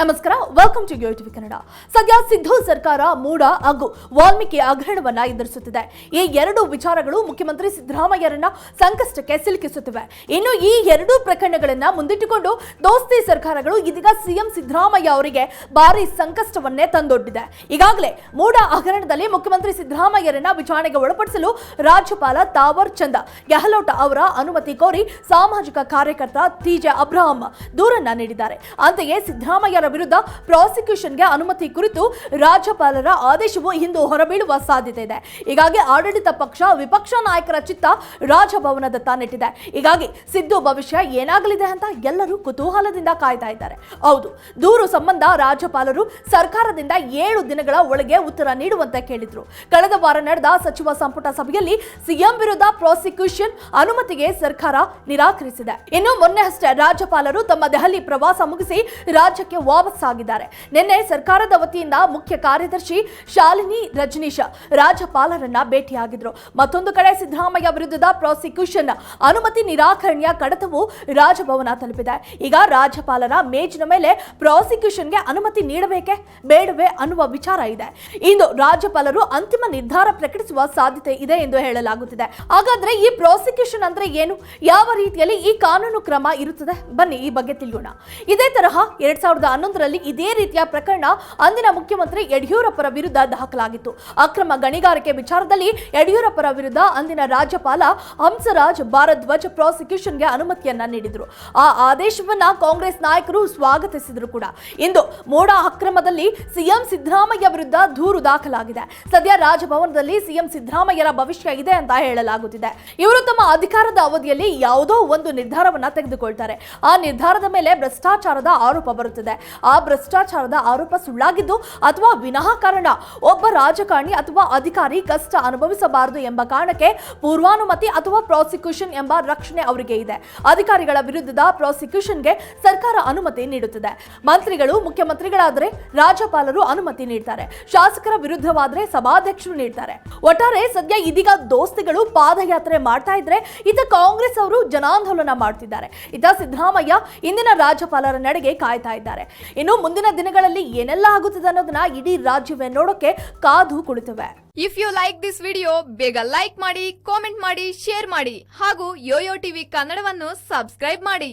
ನಮಸ್ಕಾರ welcome to TV Kannada. ಸದ್ಯ ಸಿದ್ದು ಸರ್ಕಾರ ಮೂಡ ಹಾಗೂ ವಾಲ್ಮೀಕಿ ಅಗ್ರಹಣವನ್ನ ಎದುರಿಸುತ್ತಿದೆ. ಈ ಎರಡು ವಿಚಾರಗಳು ಮುಖ್ಯಮಂತ್ರಿ ಸಿದ್ದರಾಮಯ್ಯರನ್ನ ಸಂಕಷ್ಟಕ್ಕೆ ಸಿಲುಕಿಸುತ್ತಿವೆ. ಇನ್ನು ಈ ಎರಡೂ ಪ್ರಕರಣಗಳನ್ನ ಮುಂದಿಟ್ಟುಕೊಂಡು ದೋಸ್ತಿ ಸರ್ಕಾರಗಳು ಇದೀಗ ಸಿಎಂ ಸಿದ್ದರಾಮಯ್ಯ ಅವರಿಗೆ ಭಾರಿ ಸಂಕಷ್ಟವನ್ನೇ ತಂದೊಡ್ಡಿದೆ. ಈಗಾಗಲೇ ಮೂಡ ಹಗರಣದಲ್ಲಿ ಮುಖ್ಯಮಂತ್ರಿ ಸಿದ್ದರಾಮಯ್ಯರನ್ನ ವಿಚಾರಣೆಗೆ ಒಳಪಡಿಸಲು ರಾಜ್ಯಪಾಲ ತಾವರ್ ಚಂದ, ಗೆಹ್ಲೋಟ್ ಅವರ ಅನುಮತಿ ಕೋರಿ ಸಾಮಾಜಿಕ ಕಾರ್ಯಕರ್ತ ಟಿಜೆ ಅಬ್ರಹಾಂ ದೂರನ್ನ ನೀಡಿದ್ದಾರೆ. ಅಂತೆಯೇ ಸಿದ್ದರಾಮಯ್ಯರ ವಿರುದ್ಧ ಪ್ರಾಸಿಕ್ಯೂಷನ್ಗೆ ಅನುಮತಿ ಕುರಿತು ರಾಜ್ಯಪಾಲರ ಆದೇಶವು ಇಂದು ಹೊರಬೀಳುವ ಸಾಧ್ಯತೆ ಇದೆ. ಹೀಗಾಗಿ ಆಡಳಿತ ಪಕ್ಷ, ವಿಪಕ್ಷ ನಾಯಕರ ಚಿತ್ತ ರಾಜಭವನದತ್ತ ನೆಟ್ಟಿದೆ ಹೀಗಾಗಿ ಸಿದ್ದು ಭವಿಷ್ಯ ಏನಾಗಲಿದೆ ಅಂತ ಎಲ್ಲರೂ ಕುತೂಹಲದಿಂದ ಕಾಯ್ತಾ ಇದ್ದಾರೆ. ಹೌದು, ದೂರು ಸಂಬಂಧ ರಾಜ್ಯಪಾಲರು ಸರ್ಕಾರದಿಂದ ಏಳು ದಿನಗಳ ಒಳಗೆ ಉತ್ತರ ನೀಡುವಂತೆ ಕೇಳಿದ್ರು. ಕಳೆದ ವಾರ ನಡೆದ ಸಚಿವ ಸಂಪುಟ ಸಭೆಯಲ್ಲಿ ಸಿಎಂ ವಿರುದ್ಧ ಪ್ರಾಸಿಕ್ಯೂಷನ್ ಅನುಮತಿಗೆ ಸರ್ಕಾರ ನಿರಾಕರಿಸಿದೆ. ಇನ್ನು ಮೊನ್ನೆ ಅಷ್ಟೇ ರಾಜ್ಯಪಾಲರು ತಮ್ಮ ದೆಹಲಿ ಪ್ರವಾಸ ಮುಗಿಸಿ ರಾಜ್ಯಕ್ಕೆ ವಾಪಸ್ಸಾಗಿದ್ದಾರೆ ನಿನ್ನೆ ಸರ್ಕಾರದ ವತಿಯಿಂದ ಮುಖ್ಯ ಕಾರ್ಯದರ್ಶಿ ಶಾಲಿನಿ ರಜನೀಶ್ ರಾಜ್ಯಪಾಲರನ್ನ ಭೇಟಿಯಾಗಿದ್ರು. ಮತ್ತೊಂದು ಕಡೆ ಸಿದ್ದರಾಮಯ್ಯ ವಿರುದ್ಧದ ಪ್ರಾಸಿಕ್ಯೂಷನ್ ಅನುಮತಿ ನಿರಾಕರಣೆಯ ಕಡತವು ರಾಜಭವನ ತಲುಪಿದೆ. ಈಗ ರಾಜ್ಯಪಾಲರ ಮೇಜಿನ ಮೇಲೆ ಪ್ರಾಸಿಕ್ಯೂಷನ್ಗೆ ಅನುಮತಿ ನೀಡಬೇಕೆ ಬೇಡವೇ ಅನ್ನುವ ವಿಚಾರ ಇದೆ. ಇಂದು ರಾಜ್ಯಪಾಲರು ಅಂತಿಮ ನಿರ್ಧಾರ ಪ್ರಕಟಿಸುವ ಸಾಧ್ಯತೆ ಇದೆ ಎಂದು ಹೇಳಲಾಗುತ್ತಿದೆ. ಹಾಗಾದ್ರೆ ಈ ಪ್ರಾಸಿಕ್ಯೂಷನ್ ಅಂದ್ರೆ ಏನು? ಯಾವ ರೀತಿಯಲ್ಲಿ ಈ ಕಾನೂನು ಕ್ರಮ ಇರುತ್ತದೆ? ಬನ್ನಿ ಈ ಬಗ್ಗೆ ತಿಳಿಯೋಣ. ಇದೇ ತರಹ ಎರಡ್ ಸಾವಿರದ ಹನ್ನೊಂದರಲ್ಲಿ ಇದೇ ರೀತಿಯ ಪ್ರಕರಣ ಅಂದಿನ ಮುಖ್ಯಮಂತ್ರಿ ಯಡಿಯೂರಪ್ಪರ ವಿರುದ್ಧ ದಾಖಲಾಗಿತ್ತು. ಅಕ್ರಮ ಗಣಿಗಾರಿಕೆ ವಿಚಾರದಲ್ಲಿ ಯಡಿಯೂರಪ್ಪರ ವಿರುದ್ಧ ಅಂದಿನ ರಾಜ್ಯಪಾಲ ಹಂಸರಾಜ್ ಭಾರದ್ವಾಜ್ ಪ್ರಾಸಿಕ್ಯೂಷನ್ಗೆ ಅನುಮತಿಯನ್ನ ನೀಡಿದರು. ಆ ಆದೇಶವನ್ನ ಕಾಂಗ್ರೆಸ್ ನಾಯಕರು ಸ್ವಾಗತಿಸಿದ್ರು ಕೂಡ. ಇಂದು ಮೋಡ ಅಕ್ರಮದಲ್ಲಿ ಸಿಎಂ ಸಿದ್ದರಾಮಯ್ಯ ವಿರುದ್ಧ ದೂರು ದಾಖಲಾಗಿದೆ. ಸದ್ಯ ರಾಜಭವನದಲ್ಲಿ ಸಿಎಂ ಸಿದ್ದರಾಮಯ್ಯರ ಭವಿಷ್ಯ ಇದೆ ಅಂತ ಹೇಳಲಾಗುತ್ತಿದೆ. ಇವರು ತಮ್ಮ ಅಧಿಕಾರದ ಅವಧಿಯಲ್ಲಿ ಯಾವುದೋ ಒಂದು ನಿರ್ಧಾರವನ್ನ ತೆಗೆದುಕೊಳ್ತಾರೆ. ಆ ನಿರ್ಧಾರದ ಮೇಲೆ ಭ್ರಷ್ಟಾಚಾರದ ಆರೋಪ ಬರುತ್ತದೆ. ಆ ಭ್ರಷ್ಟಾಚಾರದ ಆರೋಪ ಸುಳ್ಳಾಗಿದ್ದು ಅಥವಾ ವಿನಃ ಕಾರಣ, ಒಬ್ಬ ರಾಜಕಾರಣಿ ಅಥವಾ ಅಧಿಕಾರಿ ಕಷ್ಟ ಅನುಭವಿಸಬಾರದು ಎಂಬ ಕಾರಣಕ್ಕೆ ಪೂರ್ವಾನುಮತಿ ಅಥವಾ ಪ್ರಾಸಿಕ್ಯೂಷನ್ ಎಂಬ ರಕ್ಷಣೆ ಅವರಿಗೆ ಇದೆ. ಅಧಿಕಾರಿಗಳ ವಿರುದ್ಧದ ಪ್ರಾಸಿಕ್ಯೂಷನ್ಗೆ ಸರ್ಕಾರ ಅನುಮತಿ ನೀಡುತ್ತದೆ. ಮಂತ್ರಿಗಳು, ಮುಖ್ಯಮಂತ್ರಿಗಳಾದರೆ ರಾಜ್ಯಪಾಲರು ಅನುಮತಿ ನೀಡ್ತಾರೆ. ಶಾಸಕರ ವಿರುದ್ಧವಾದರೆ ಸಭಾಧ್ಯಕ್ಷರು ನೀಡ್ತಾರೆ. ಒಟ್ಟಾರೆ ಸದ್ಯ ಇದೀಗ ದೋಸ್ತಿಗಳು ಪಾದಯಾತ್ರೆ ಮಾಡ್ತಾ ಇದ್ರೆ ಇತ ಕಾಂಗ್ರೆಸ್ ಅವರು ಜನಾಂದೋಲನ ಮಾಡ್ತಿದ್ದಾರೆ. ಇತ ಸಿದ್ದರಾಮಯ್ಯ ಇಂದಿನ ರಾಜ್ಯಪಾಲರ ನಡೆಗೆ ಕಾಯ್ತಾ ಇದ್ದಾರೆ. ಇನ್ನು ಮುಂದಿನ ದಿನಗಳಲ್ಲಿ ಏನೆಲ್ಲ ಆಗುತ್ತದೆ ಅನ್ನೋದನ್ನ ಇಡೀ ರಾಜ್ಯವೇ ನೋಡೋಕೆ ಕಾದು ಕುಳಿತವೆ. If you like this video ಬೇಗ ಲೈಕ್ ಮಾಡಿ ಕಾಮೆಂಟ್ ಮಾಡಿ ಶೇರ್ ಮಾಡಿ ಹಾಗೂ ಯೋಯೋ ಟಿವಿ ಕನ್ನಡವನ್ನು ಸಬ್ಸ್ಕ್ರೈಬ್ ಮಾಡಿ.